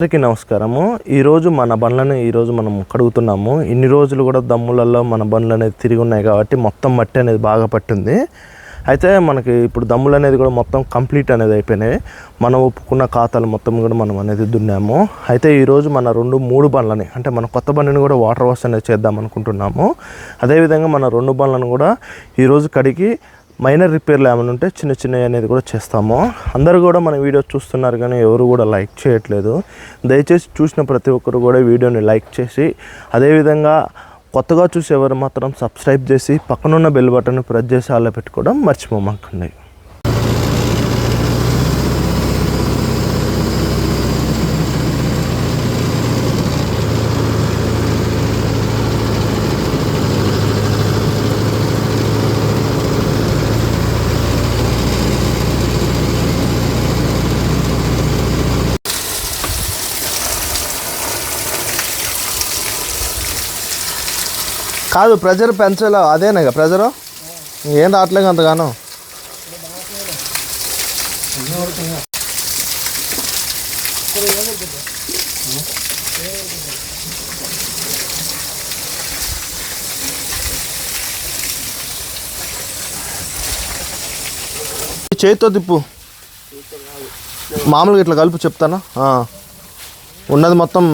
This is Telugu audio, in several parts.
అందరికీ నమస్కారము. ఈరోజు మన బండ్లను ఈరోజు మనం కడుగుతున్నాము. ఇన్ని రోజులు కూడా దమ్ములలో మన బండ్లు అనేది తిరిగి ఉన్నాయి కాబట్టి మొత్తం మట్టి అనేది బాగా పట్టింది. అయితే మనకి ఇప్పుడు దమ్ములు అనేది కూడా మొత్తం కంప్లీట్ అనేది అయిపోయినాయి. మనం ఒప్పుకున్న ఖాతాలు మొత్తం కూడా మనం అనేది దున్నాము. అయితే ఈరోజు మన రెండు మూడు బండ్లని అంటే మన కొత్త బండిని కూడా వాటర్ వాష్ అనేది చేద్దాం అనుకుంటున్నాము. అదేవిధంగా మన రెండు బండ్లను కూడా ఈరోజు కడిగి మైనర్ రిపేర్లు ఏమైనా ఉంటే చిన్న చిన్నవి అనేది కూడా చేస్తాము. అందరూ కూడా మన వీడియో చూస్తున్నారు కానీ ఎవరు కూడా లైక్ చేయట్లేదు. దయచేసి చూసిన ప్రతి ఒక్కరు కూడా వీడియోని లైక్ చేసి అదేవిధంగా కొత్తగా చూసేవారు మాత్రం సబ్స్క్రైబ్ చేసి పక్కనున్న బెల్ బటన్ ప్రెస్ చేసి అలా పెట్టుకోవడం మర్చిపోమాకండి. కాదు ప్రెజర్ పెంచలే అదేనా ప్రెజరు? ఏం రావట్లేదు అంతగానో. చేతితో తిప్పు. మామూలుగా ఇట్లా కలుపు చెప్తానా? ఉన్నది మొత్తం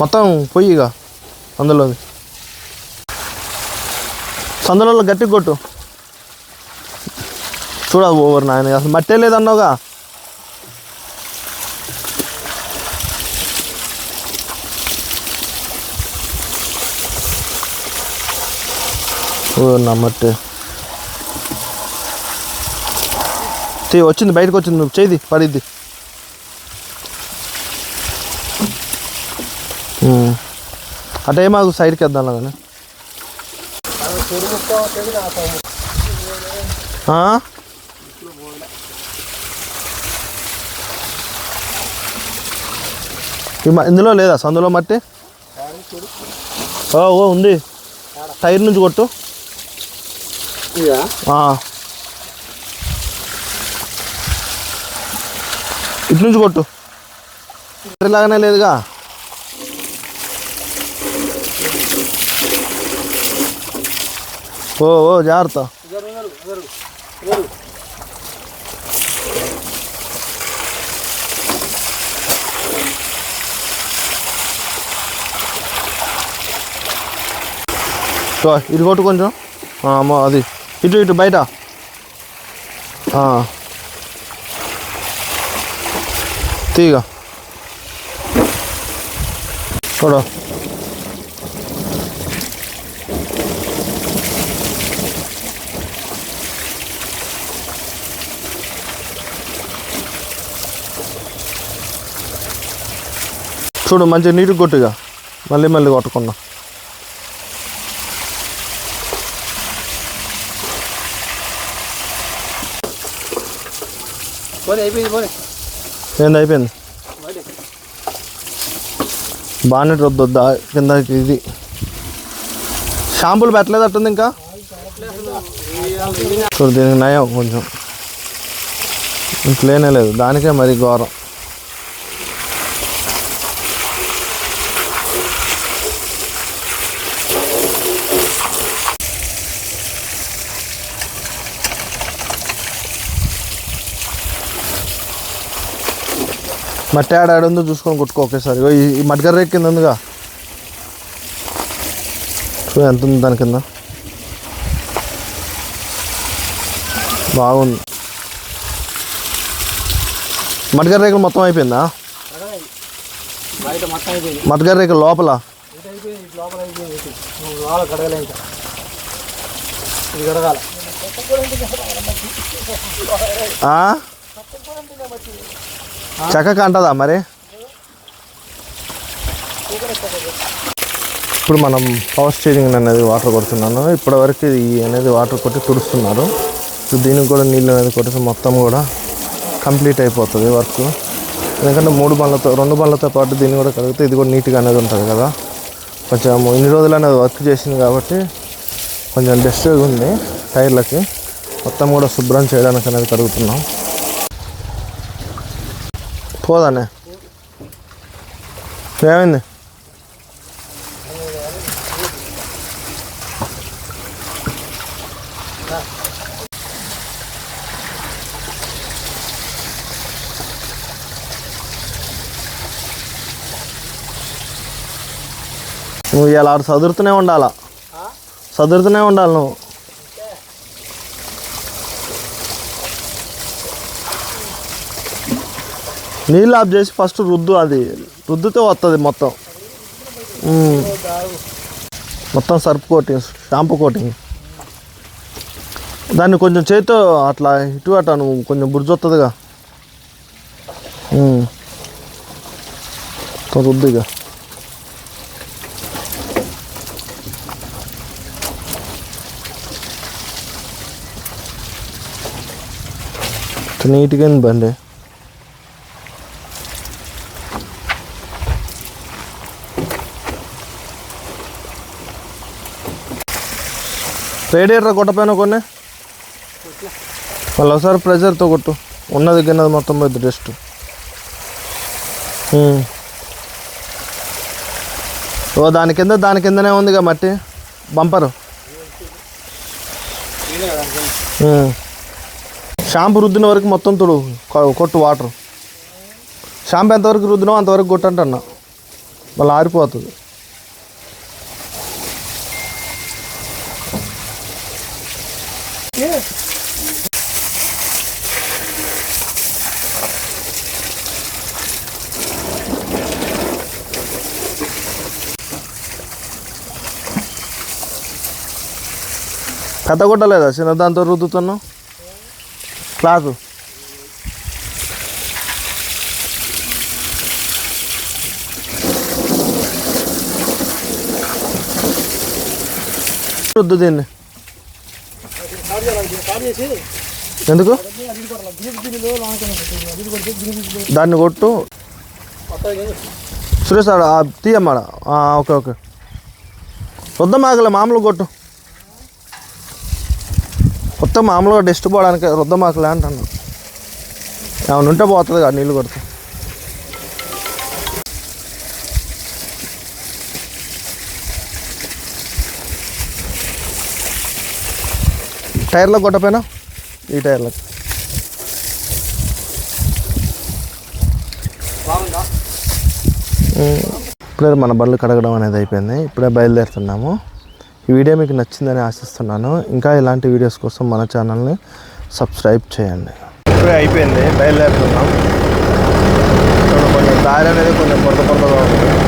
మొత్తం మొత్తం ఇక అందులో సందులో గట్టి కొట్టు. చూడ ఓవర్ నాయన అసలు మట్టే లేదన్నావుగా? ఓవర్ నా మట్టి. వచ్చింది బయటకు వచ్చింది నువ్వు చేయి పడిద్ది అటే మాకు సైడ్కి వేద్దాం మ- ఇందులో లేదా? సందులో మట్టి? ఓ ఓ ఉంది. టైర్ నుంచి కొట్టు. ఇటు నుంచి కొట్టు. లాగానే లేదుగా. ఓ ఓ జాగ్రత్త. సో, ఇది కొట్టు కొంచెం. అమ్మో అది. ఇటు ఇటు బయట. తీగ. చూడ. చూడు మంచిగా నీట్గా కొట్టుగా. మళ్ళీ మళ్ళీ పోనీ ఏంది అయిపోయింది? బాగానే రుద్దొద్దా కిందకి ఇది. షాంపూలు పెట్టలేదట్టుంది ఇంకా? చూడు దీనికి నయం కొంచెం. ఇంట్లోనే లేదు దానికే మరి ఘోరం. మట్టి ఆడ ఆడ ఉందో చూసుకొని కొట్టుకో ఒకేసారి. ఈ ఈ రేక్ కింద ఉందిగా. చూ ఎంత ఉంది దాని కింద. బాగుంది. మడ్గర్ రేకులు మొత్తం అయిపోయిందా? బయట రేకులు లోపల? ఇటు ఇంకా ఇది కడగాల ఆ? చక్కగా అంటదా మరి? ఇప్పుడు మనం పవర్ స్టీరింగ్ అనేది వాటర్ కొడుతున్నాను. ఇప్పటివరకు ఇది అనేది వాటర్ కొట్టి తుడుస్తున్నారు. సో దీనికి కూడా నీళ్ళు అనేది కొట్టి మొత్తం కూడా కంప్లీట్ అయిపోతుంది వర్క్ ఎందుకంటే మూడు బండ్లతో రెండు బండ్లతో పాటు దీన్ని కూడా కడిగితే ఇది కూడా నీట్గా అనేది ఉంటుంది కదా. కొంచెం ఇన్ని రోజులు అనేది వర్క్ చేసింది కాబట్టి కొంచెం డస్ట్ ఉంది టైర్లకి. మొత్తం కూడా శుభ్రం చేయడానికి అనేది కడుగుతున్నాం. పోదానే. ఏమైంది? నువ్వు ఇలా చదువుతూనే ఉండాలా? చదువుతూనే ఉండాలి నువ్వు. నీళ్ళు ఆఫ్ చేసి ఫస్ట్ రుద్దు అది. రుద్దుతే వస్తుంది మొత్తం. మొత్తం సర్ఫ్ కోటింగ్ షాంపూ కోటింగ్. దాన్ని కొంచెం చేతితో అట్లా ఇటు అట నువ్వు కొంచెం బుర్జు వస్తుందిగా ఇక రుద్దుగా నీట్గా ఉంది బండి. రేడియేటర్ కొట్టపోయినా కొన్ని? మళ్ళీ ఒకసారి ప్రెషర్తో కొట్టు. ఉన్నది గిన్నది మొత్తం పోయింది డస్ట్ ఓ దాని కింద దాని కిందనే ఉందిగా మట్టి. బంపరు. షాంపూ రుద్దిన వరకు మొత్తం తుడు. కొట్టు వాటర్ షాంపూ ఎంతవరకు రుద్దినో అంతవరకు కొట్టు మళ్ళీ ఆరిపోతుంది. కథ కొట్టలేదా? చిన్న దాంతో రుద్దుతున్నావు? క్లాత్ రుద్దు దీన్ని. ఎందుకు? దాన్ని కొట్టు. సురేష్ ఆడ తీయమ్మాడ? Okay okay. రుద్దమాకలే మామూలు కొట్టు. మొత్తం మామూలుగా డస్ట్ పోవడానికి రుద్దమాకలే అంటున్నా ఏమైనా ఉంటే పోతుంది కదా నీళ్ళు కొడితే. టైర్లో కొట్టపోయినా? ఈ టైర్లకు. ఇప్పుడే మన బండ్లు కడగడం అనేది అయిపోయింది. ఇప్పుడే బయలుదేరుతున్నాము. ఈ వీడియో మీకు నచ్చిందని ఆశిస్తున్నాను. ఇంకా ఇలాంటి వీడియోస్ కోసం మన ఛానల్ని సబ్స్క్రైబ్ చేయండి. ఇప్పుడే అయిపోయింది బయలుదేరుతున్నాం. కొంచెం దారి అనేది కొంచెం పొరత పొరతగా ఉంది.